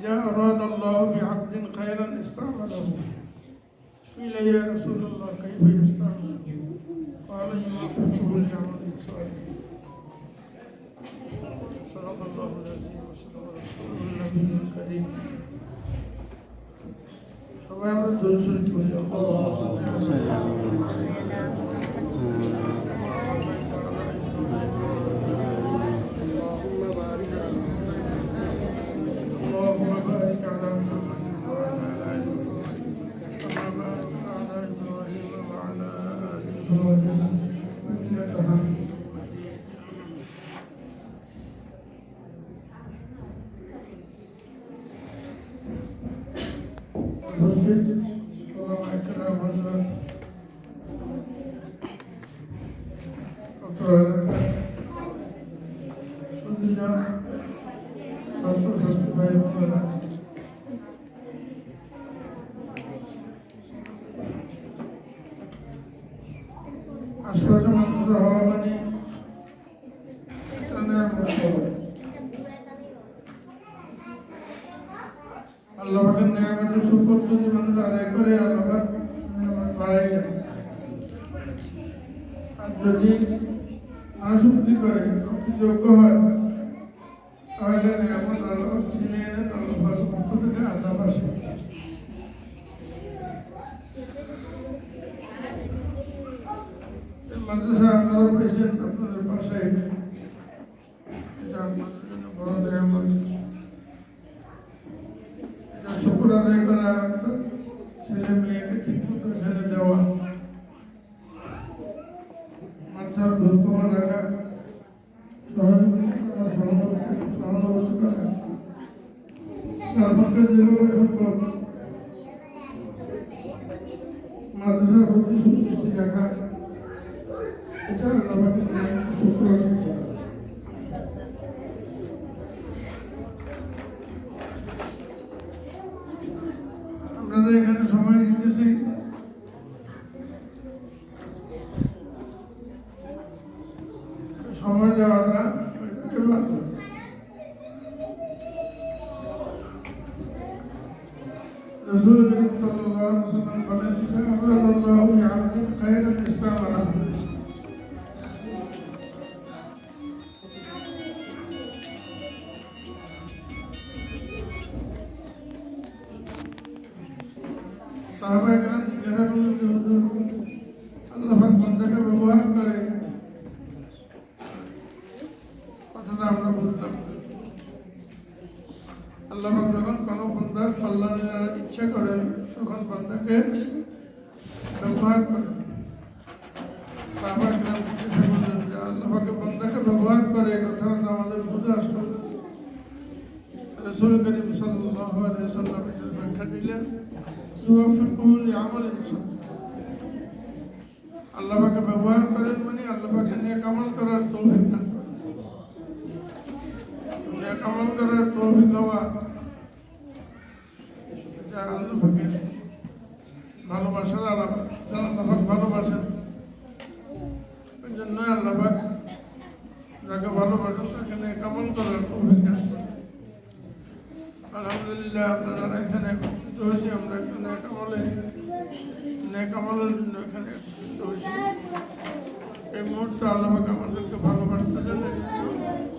إذا أراد الله بعبد خيرا استعمله قيل يا رسول الله كيف يستعمله قال يوفقه لعمل صالح صدق الله العظيم وصدق رسوله النبي الكريم সবাই আমরা দূর শরীর করি আল্লাহ আশপাশে মানুষের হওয়া মানে এটা নেওয়ার মতো। আল্লাহ পাকের নিয়ামতের সুফল যদি মানুষ আদায় করে, আল্লাহ বাড়াই দেন আর যদি নাশুক্তি করে যোগ্য হয়। তাহলে আল্লাহ পাক ছিনিয়ে নেন পক্ষ থেকে আদাব আসে এই মাদ্রাসা আপনারা পেয়েছেন আপনাদের পাশে এটা আপনাদের জন্য বড় নিয়ামত এটা শুক্র আদায় করা একটা ছেলে মেয়েকে ঠিক মতো ছেড়ে দেওয়া খোঁজখবর রাখা সহযোগিতা সহানুভূতি করা। তার মধ্যে যেভাবে সম্ভব মাদ্রাসার শুক্র আমরা এখানে সময় দিতেছি సహాయకరం রসুল করিম ওয়াসাল্লাম এটার ব্যাখ্যা দিলেন ইউওয়াফিকুহু লিআমালিন সালিহ আল্লাহ পাকে ব্যবহার করেন মানে আল্লাহ পাকে নেক আমল করার তৌফিক দান করেন। নেক আমল করার তৌফিক হওয়া এটা আল্লাহ পাকের ভালোবাসার আলাদা যারা আল্লাহ পাক ভালোবাসেন, ওই জন্য আল্লাহ যাকে ভালোবাসেন তাকে নেক আমল করার তৌফিক এখানে একত্রিত হয়েছি, আমরা একটা আমলে জন্য এখানে একত্রিত এই মুহূর্তে আল্লাহ আমাদেরকে ভালোবাসতেছেন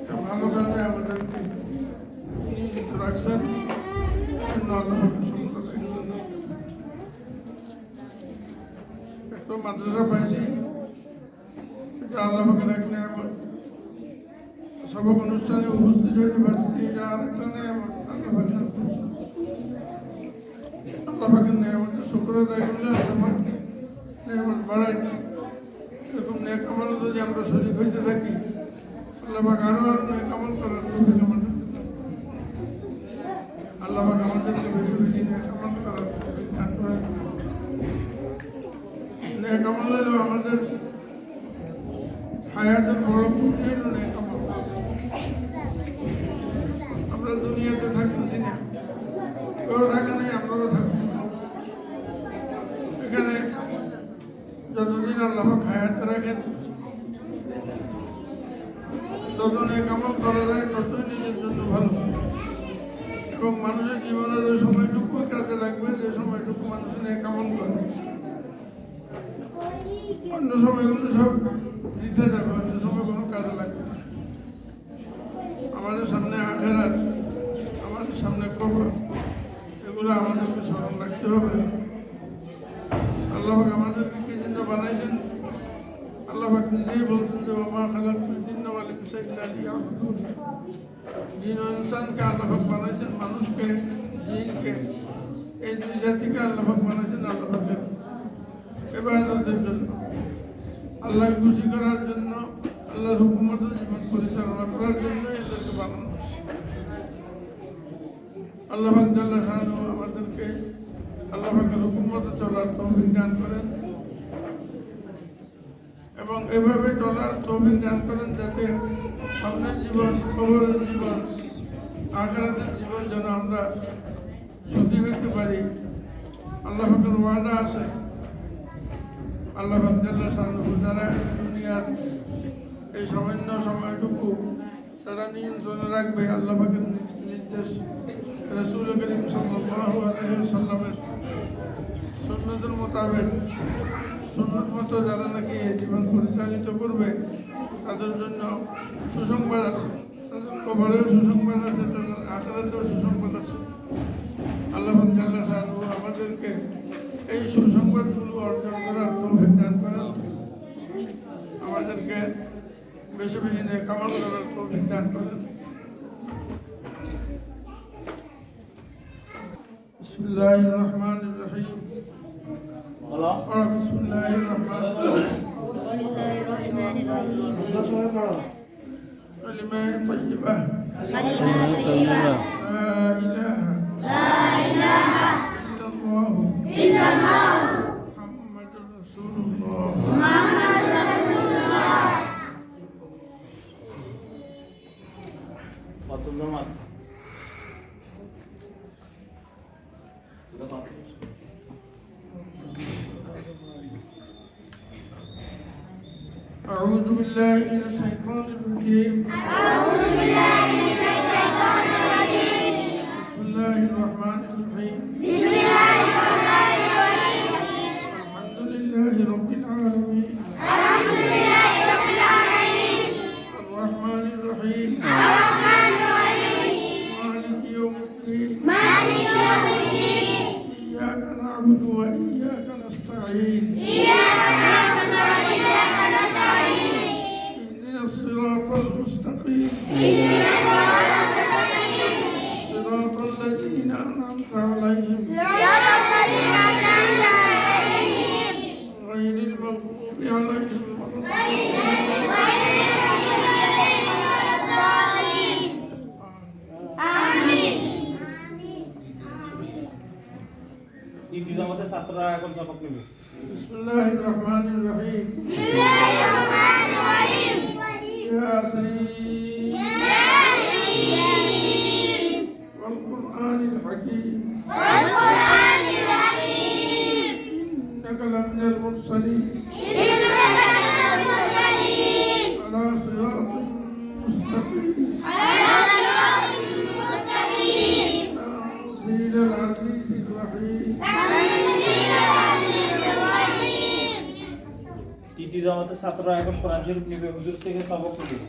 একটা ভালো কাজে আমাদেরকে নিয়োজিত রাখছেন। একটু মাদ্রাসা পাইছি এটা আল্লাহ এক নিয়ামত সবক অনুষ্ঠানে উপস্থিত হতে পারছি এটা আরেকটা নিয়ামত আল্লাহ পাকের করছে আল্লাহ পাকের নিয়ামত শুক্র আদায় করলে আল্লাহ পাক নিয়ামত বাড়ায় এরকম নেক আমল যদি আমরা শরীর হইতে থাকি, আল্লাহ পাক আরও আরও নেক আমল করার তৌফিক আমাদের আল্লাহ পাক আমাদেরকে হায়াতের বড় পুঁজি হলো নিয়ে তো থাকতেছি না কেউ থাকে নাই আমরাও থাকব এখানে যতদিন আল্লাহ খায়াত রাখেন ততনে কেমন করা যায় ততই নিজের জন্য ভালো। এবং মানুষের জীবনের ওই সময়টুকু কাজে লাগবে, যে সময়টুকু মানুষ নিয়ে কেমন করে। অন্য সময়গুলো সব দিতে যাবে, অন্য সময় কোনো কাজে লাগবে আমাদের সামনে আখেরাত। এগুলো আমাদেরকে স্মরণ রাখতে হবে। আল্লাহ আমাদেরকে জন্য বানাইছেন। আল্লাহ নিজেই বলছেন যে ওমা খালাক দিন ওয়ালিম জিন ও ইনসানকে আল্লাহ বানাইছেন মানুষকে, জিনকে, এই দুই জাতিকে আল্লাহ বানাইছেন আল্লাহ পাকের এবাদতের জন্য। আল্লাহ খুশি করার জন্য, আল্লাহর হুকুমত জীবন পরিচালনা করার জন্য এদেরকে বানানো হয়েছে। আল্লাহ আমাদেরকে পাকের হুকুমত চলার তৌফিক দান করেন এবং এভাবে চলার তৌফিক দান করেন যাতে সামনের জীবন কবরের জীবন, আখরাতের জীবন যেন আমরা সুখী হইতে পারি। আল্লাহ পাকের ওয়াদা আছে। আল্লাহ যারা দুনিয়ার এই সামান্য সময়টুকু তারা নিয়ন্ত্রণে রাখবে। আল্লাহ নির্দেশ রসুল করিম আলাইহি সাল্লামের সুন্নতের মোতাবেক সুন্নত মতো যারা নাকি এই জীবন পরিচালিত করবে তাদের জন্য সুসংবাদ আছে তাদের কবরেও সুসংবাদ আছে তাদের আখড়াতেও সুসংবাদ আছে আল্লাহ জাল্লা সাহানু আমাদেরকে এই সুসংবাদগুলো অর্জন করার তৌফিক দান করেন আমাদেরকে বেশি বেশি নিয়ে কামাল করার তৌফিক দান করেন بسم الله الرحمن الرحيم বলো اور بسم الله الرحمن الرحيم بسم الله الرحمن الرحيم. كلمة طيبة. كلمات طيبة. لا إله learn innocent المرسلين على صراط مستقيم تنزيل العزيز الرحيم তৃতীয় জমাতে ছাত্ররা এখন কোরআন শরীফ নেবে হুজুর থেকে সবক নেবে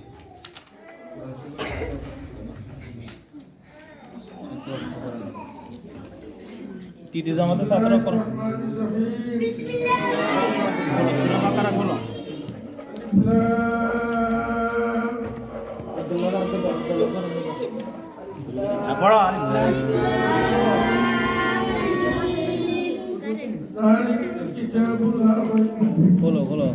তৃতীয় জামাতে ছাত্র করো। কারা বলো পড়ো বলো বলো।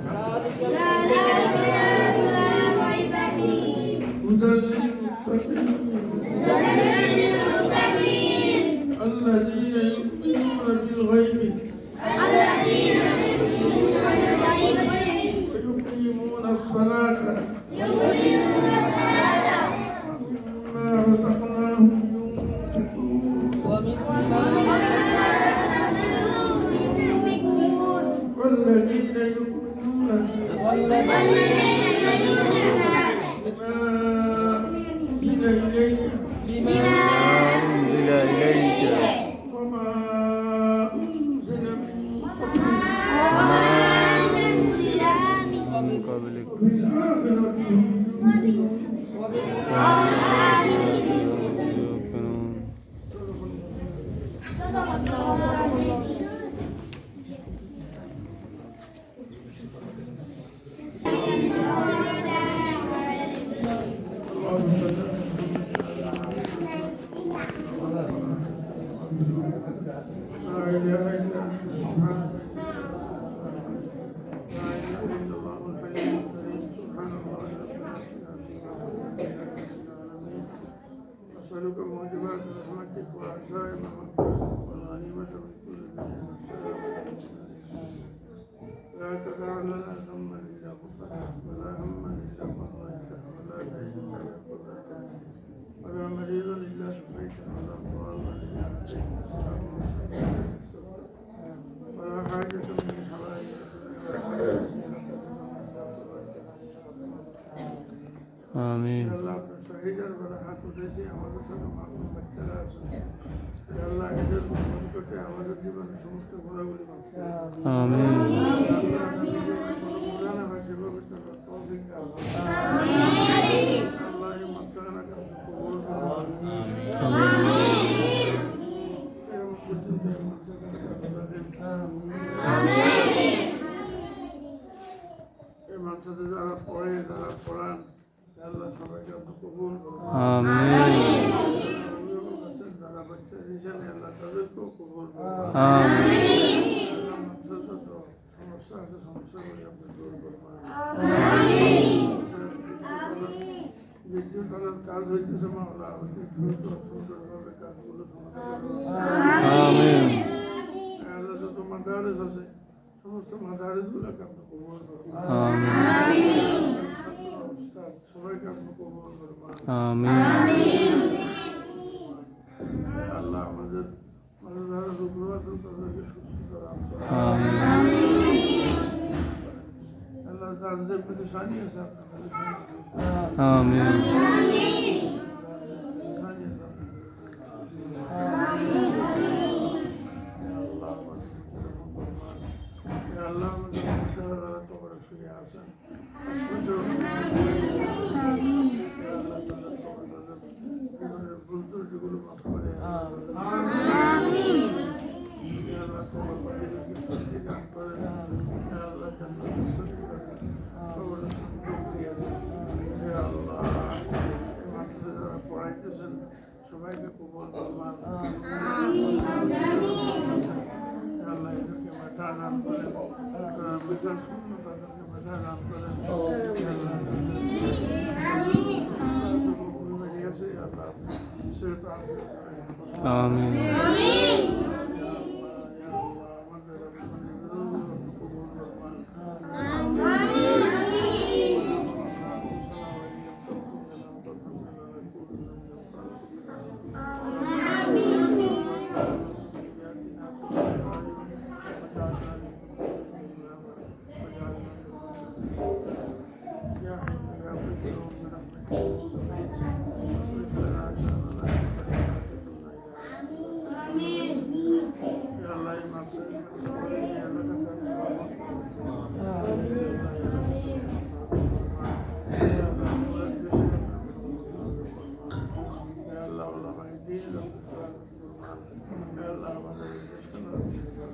الذين يؤمنون أنزل إليك بما أنزل إليك وما أنزل من قبلك وما أنزل من قبلك আমিন। শহীদের বেলা হাত উঠেছি আমাদের সাথে মাসুম বাচ্চারা আছে আল্লাহ এদের মন করতে আমাদের জীবনে সমস্ত ঘোরাঘুরি আমিন। আল্লাহ সবাইকে কবুল আমিন যারা বাচ্চা হিসেবে আল্লাহ তাদেরকেও কবুল আমিন সমস্যা আছে সমস্যাগুলি আপনি দূর করবেন দ্বিতীয় কালার কাজ হইতেছে মামলা অতি দ্রুত সুন্দরভাবে কাজগুলো সমাধান আল্লাহ আমিন আল্লাহ আমাদের মানুষের রোগ রোগ তাদেরকে সুস্থ দান আল্লাহ তাদের প্রতি সাহায্য আমিন Amen.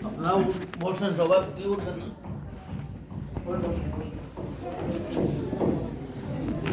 अपना मोशन जवाब क्यों करना